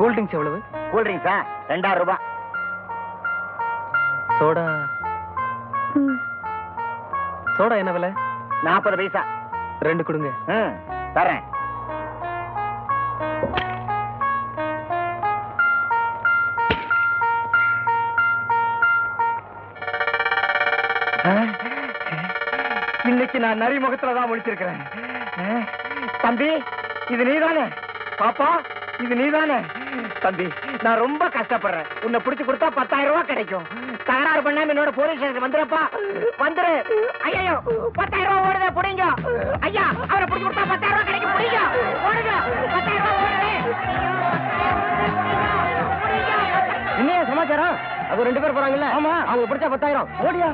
Cool drinks எவ்வளவு? Cool ட்ரிங்க்ஸா ரெண்டாயிரம் ரூபாய் சோடா. சோடா என்ன விலை? நாற்பது பைசா. ரெண்டு கொடுங்க. ம் தரேன். இன்னைக்கு நான் நரிமுகத்துல தான் முடிச்சிருக்கிறேன் தம்பி இது நீதானே? பாப்பா இது நீதானே? தம்பி நான் ரொம்ப கஷ்டப்படுறேன். உன்னை பிடிச்சு கொடுத்தா பத்தாயிரம் ரூபாய் கிடைக்கும். தகராறு பண்ணாம என்னோட போலீஸ் ஸ்டேஷன் வந்துருப்பா. வந்துரு. ஐயோ பத்தாயிரம் ரூபாய் ஓடுதே புடிங்க. ஐயா அவரை பிடிச்சு கொடுத்தா பத்தாயிரம் ரூபாய் கிடைக்கும். புடிங்க. ஓடுங்க. பத்தாயிரம் ரூபாய் ஓடுதே. இன்னைய சமாச்சாரம்? அது ரெண்டு பேர் போறாங்கல்ல. ஆமா. அவங்க பிடிச்சா பத்தாயிரம். ஓடியா?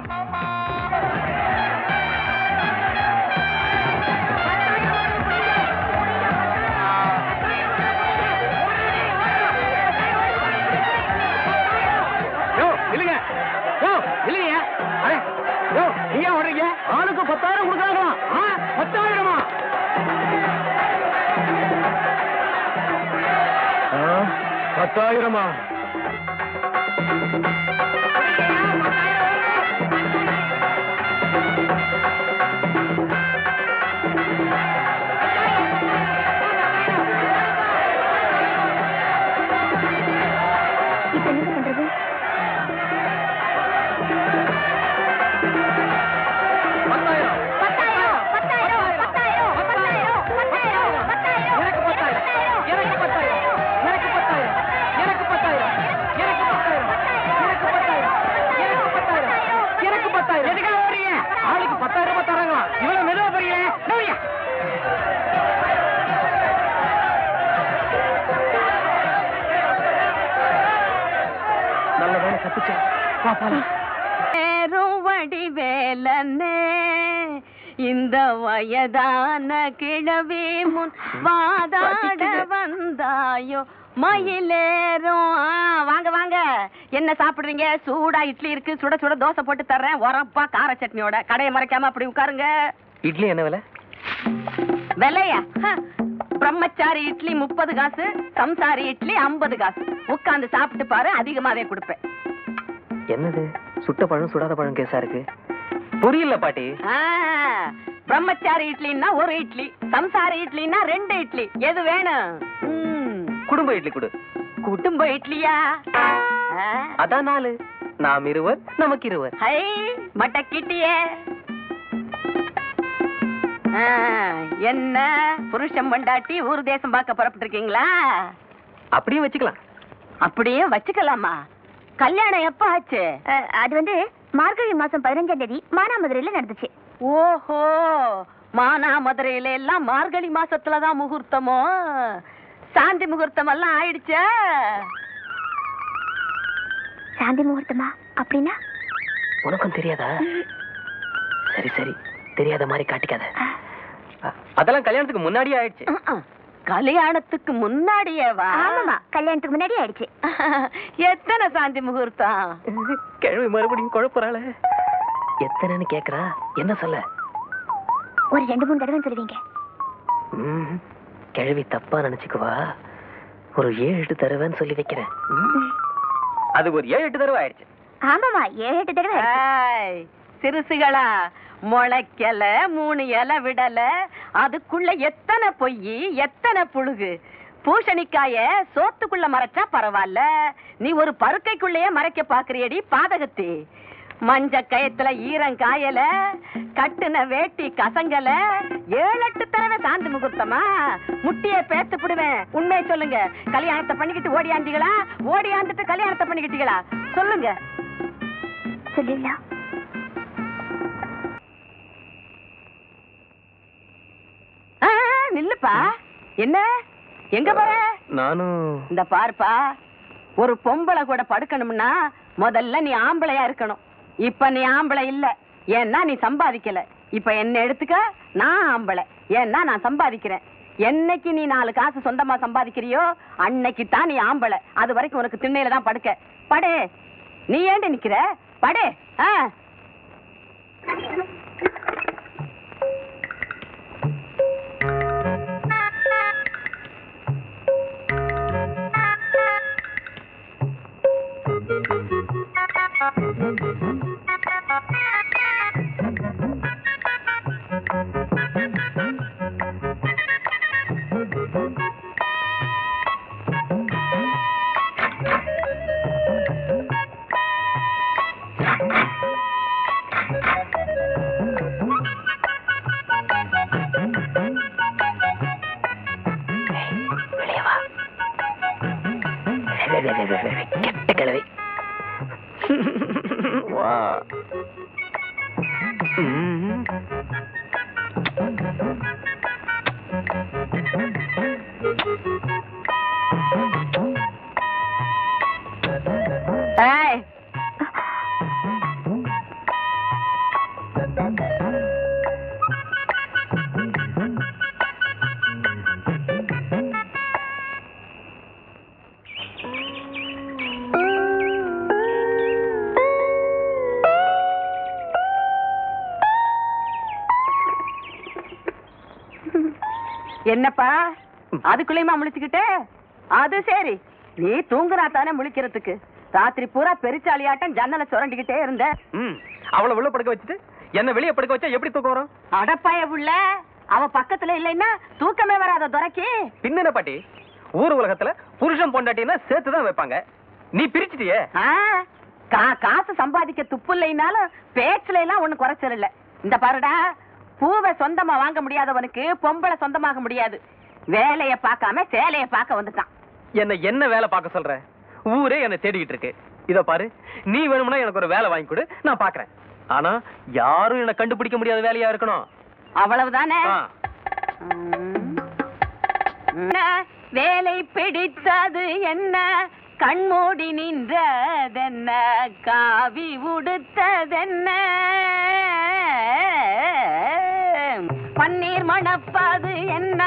ஆளுக்கு பத்தாயிரம் கொடுக்குறாங்களா? ஆ பத்தாயிரமா? பத்தாயிரமா? தப்பிச்சேன் வா போலாம் நேருவடி வேலனே இந்த வயதான கிழவி முன் வாதாட வந்தாயோ? மயிலேறும். வாங்க வாங்க. என்ன சாப்பிடுறீங்க? சூடா இட்லி இருக்கு. சுட சுட தோசை போட்டு தர்றேன். உரப்பா கார சட்னியோட. கடையை மறைக்காம அப்படி உட்காருங்க. இட்லி என்ன விலை? விலையா? பிரம்மச்சாரி இட்லி முப்பது காசு சம்சாரி இட்லி ஐம்பது காசு. உட்கார்ந்து சாப்பிட்டு பாரு அதிகமாவே கொடுப்பேன். என்னது? சுட்ட பழம் சுடாத பழம் கேஸா இருக்கு? புரியல பாட்டி. பிரம்மச்சாரி இட்லின்னா ஒரு இட்லி சம்சாரி இட்லின்னா ரெண்டு இட்லி. எது வேணும்? குடும்ப இட்லி கொடு. குடும்ப இட்லியா? அதான் நாலு. நாம் இருவர் நமக்கு இருவர். ஹை மட்டக்கிட்டியே. என்ன? புருஷன் பண்டாட்டி ஊர் தேசம் பார்க்க புறப்பட்டு இருக்கீங்களா அப்படியும் வச்சுக்கலாம். அப்படியே வச்சுக்கலாமா? கல்யாணம் எப்ப ஆச்சு அது வந்து மார்கழி மாசம் பதினஞ்சாம் தேதி மானாமதுரையில நடந்துச்சு. ஓஹோ மானாமதுரையில எல்லாம் மார்கழி மாசத்துலதான் முகூர்த்தமோ? சாந்தி முகூர்த்தம் எல்லாம் ஆயிடுச்சா? சாந்தி முகூர்த்தமா? அப்படின்னா? உனக்கும் தெரியாதா? சரி சரி. தெரியாத மாதிரி காட்டிக்காத. அதெல்லாம் கல்யாணத்துக்கு முன்னாடியே ஆயிடுச்சு. கல்யாணத்துக்கு முன்னாடியேவா? ஆமாமா கல்யாணத்துக்கு முன்னாடி ஆயிடுச்சு. எத்தனை சாந்தி முகூர்த்தம்? கிழமை மறுபடியும் குழப்பறாள. எத்தனைன்னு கேக்குறா? என்ன சொல்ல? ஒரு ரெண்டு மூணு தடவை சொல்லுவீங்க. கிழவி தப்பா நினைச்சுக்குவா. ஒரு ஏழு எட்டு தருவேன்னு சொல்லி வைக்கிறேன். அது ஒரு ஏழு எட்டு தடவை ஆயிடுச்சு. ஆமாமா ஏழு எட்டு தடவை சிறுசுகளா முளைக்கல மூணு இலை விடல அதுக்குள்ள எத்தனை பொய் எத்தனை புழுகு? பூசணிக்காய சோத்துக்குள்ள மறைச்சா பரவாயில்ல நீ ஒரு பருக்கைக்குள்ளேயே மறைக்க பாக்குறியடி பாதகத்தி. மஞ்ச கயத்துல ஈரம் காயல கட்டுன வேட்டி கசங்கல எட்டு தடவை சாந்தி முகூர்த்தமா? முட்டிய பேத்து புடுவேன். உண்மையை சொல்லுங்க. கல்யாணத்தை பண்ணிக்கிட்டு ஓடியாண்டிகளா ஓடியாந்துட்டு கல்யாணத்தை பண்ணிக்கிட்டீங்களா? சொல்லுங்க. சொல்லிடலாம். நில்லுப்பா. என்ன? எங்க போற? நானும் இந்த பாருப்பா ஒரு பொம்பளை கூட படுக்கணும்னா முதல்ல நீ ஆம்பளையா இருக்கணும். இப்ப நீ ஆம்பளை இல்ல. ஏன்னா நீ சம்பாதிக்கல. இப்ப என்ன எடுத்துக்க? நான் ஆம்பளை. ஏன்னா நான் சம்பாதிக்கிறேன். என்னைக்கு நீ நாலு காசு சொந்தமா சம்பாதிக்கிறியோ அன்னைக்கு தான் நீ ஆம்பளை. அது வரைக்கும் உனக்கு திண்ணையில தான் படுக்க. படு. நீ ஏண்டி நிக்கிற? படு. ஆ. வா ம். என்னப்பா? அதுக்குள்ளயுமா முழிச்சுக்கிட்டே? அது சரி. நீ தூங்குறா தானே முழிக்கிறதுக்கு. ராத்திரி பூரா பெருச்சாலியாட்டம் ஜன்னலை சுரண்டிக்கிட்டே இருந்த. ம். அவளை உள்ள படுக்க வச்சுட்டு என்ன வெளியே படுக்க வச்சா எப்படி தூக்கம் வரும்? அடப்பாய புள்ள. அவ பக்கத்துல இல்லைன்னா தூக்கமே வராத துரைக்கு. பின்னன பாட்டி? ஊர் உலகத்துல புருஷன் பொண்டாட்டினா சேர்த்து தான் வைப்பாங்க. நீ பிரிச்சிட்டியே? காசு சம்பாதிக்க துப்பு இல்லைனாலும் பேச்சுல எல்லாம் ஒண்ணு குறைச்சல் இல்ல. இந்த பாருடா பூவை சொந்தமா வாங்க முடியாதவனுக்கு பொம்பளை சொந்தமாக முடியாது. வேலைய பார்க்காம சேலைய பார்க்க வந்துட்டான். என்ன என்ன வேலை பார்க்க சொல்ற? ஊரே என்ன தேடிக்கிட்டு இருக்கு. இத பாரு நீ வேணும்னா எனக்கு ஒரு வேலை வாங்கி கொடு நான் பாக்குறேன் ஆனா யாரும் என்ன கண்டுபிடிக்க முடியாத வேலையா இருக்கணும். அவ்வளவுதானே? வேலை பிடித்தது என்ன? கண்மூடி நின்றதென்ன? காவி உடுத்ததென்ன? பன்னீர் மணப்பது என்ன?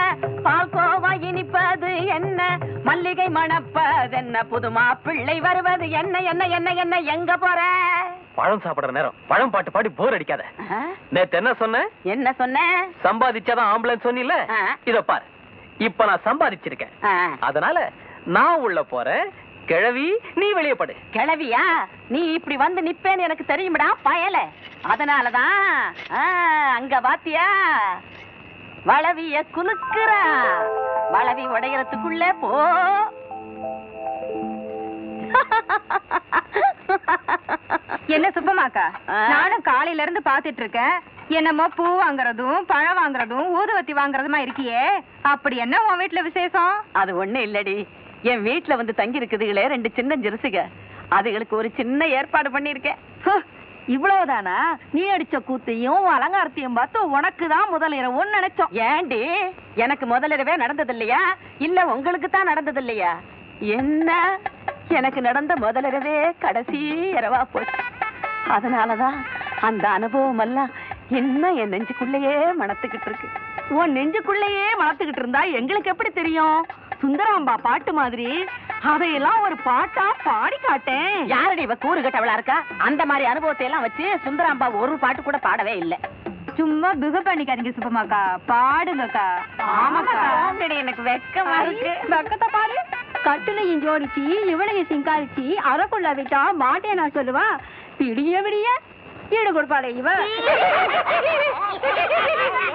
பால்கோவா இனிப்பது என்ன? மல்லிகை மணப்பதென்ன புதுமா பிள்ளை வருவது என்ன? என்ன என்ன என்ன? எங்க போற? பழம் சாப்பிடுற நேரம். பழம் பாட்டு பாடி போர் அடிக்காத? நேத்து என்ன சொன்ன? என்ன சொன்ன? சம்பாதிச்சாதான் ஆம்புலன்ஸ் சொன்னில. இத பாரு. இப்ப நான் சம்பாதிச்சிருக்கேன். அதனால நான் உள்ள போறேன். கிழவி நீ வெளியே படு. கிளவியா நீ இப்படி வந்து நிப்பேன்னு எனக்கு தெரியுமடா பயல. அதனாலதான் அங்க பாத்தியா? வளவிய குலுக்குறா. வளவி உடையறதுக்குள்ள போ. என்ன சுப்பமாக்கா? நானும் காலையில இருந்து பாத்துட்டு இருக்கேன் என்னமோ பூ வாங்குறதும் பழம் வாங்குறதும் ஊதுவத்தி வாங்குறதுமா இருக்கியே? அப்படி என்ன உன் வீட்டுல விசேஷம்? அது ஒண்ணு இல்லடி. என் வீட்டுல வந்து தங்கி இருக்குதுகளே ரெண்டு சின்ன ஜெருசுக. அதுகளுக்கு ஒரு சின்ன ஏற்பாடு பண்ணிருக்கேன் இவ்வளவுதானா? நீ அடிச்ச கூத்தையும் அலங்காரத்தையும் பார்த்து உனக்கு தான் முதல் இரவுன்னு நினைச்சோம். ஏண்டி? எனக்கு முதலிரவே நடந்தது இல்லையா இல்ல உங்களுக்கு தான் நடந்தது இல்லையா என்ன? எனக்கு நடந்த முதலிரவே கடைசி இரவா போச்சு. அதனாலதான் அந்த அனுபவம் எல்லாம் இன்னும் என் நெஞ்சுக்குள்ளேயே மணத்துக்கிட்டு இருக்கு. உன் நெஞ்சுக்குள்ளேயே வளர்த்துக்கிட்டு இருந்தா எங்களுக்கு எப்படி தெரியும்? சுந்தராம்பா பாட்டு மாதிரி. அதையெல்லாம் ஒரு பாட்டா பாடி காட்டேன். யாரடி இவ கூறு கட்டவளா இருக்கா? அந்த மாதிரி அனுபவத்தை எல்லாம் வச்சு சுந்தராம்பா ஒரு பாட்டு கூட பாடவே இல்ல. சும்மா பிக பண்ணிக்காதீங்க சுப்பமாக்கா பாடுங்கக்கா. ஆமாடி, எனக்கு வெக்கமா இருக்கு. பக்கத்தை பாரு. கட்டுலையும் ஜோடிச்சு இவளையும் சிங்காரிச்சு அறக்குள்ள விட்டா மாட்டேன் நான் சொல்லுவா. பிடிய விடிய ஈடு கொடுப்பாளே இவ.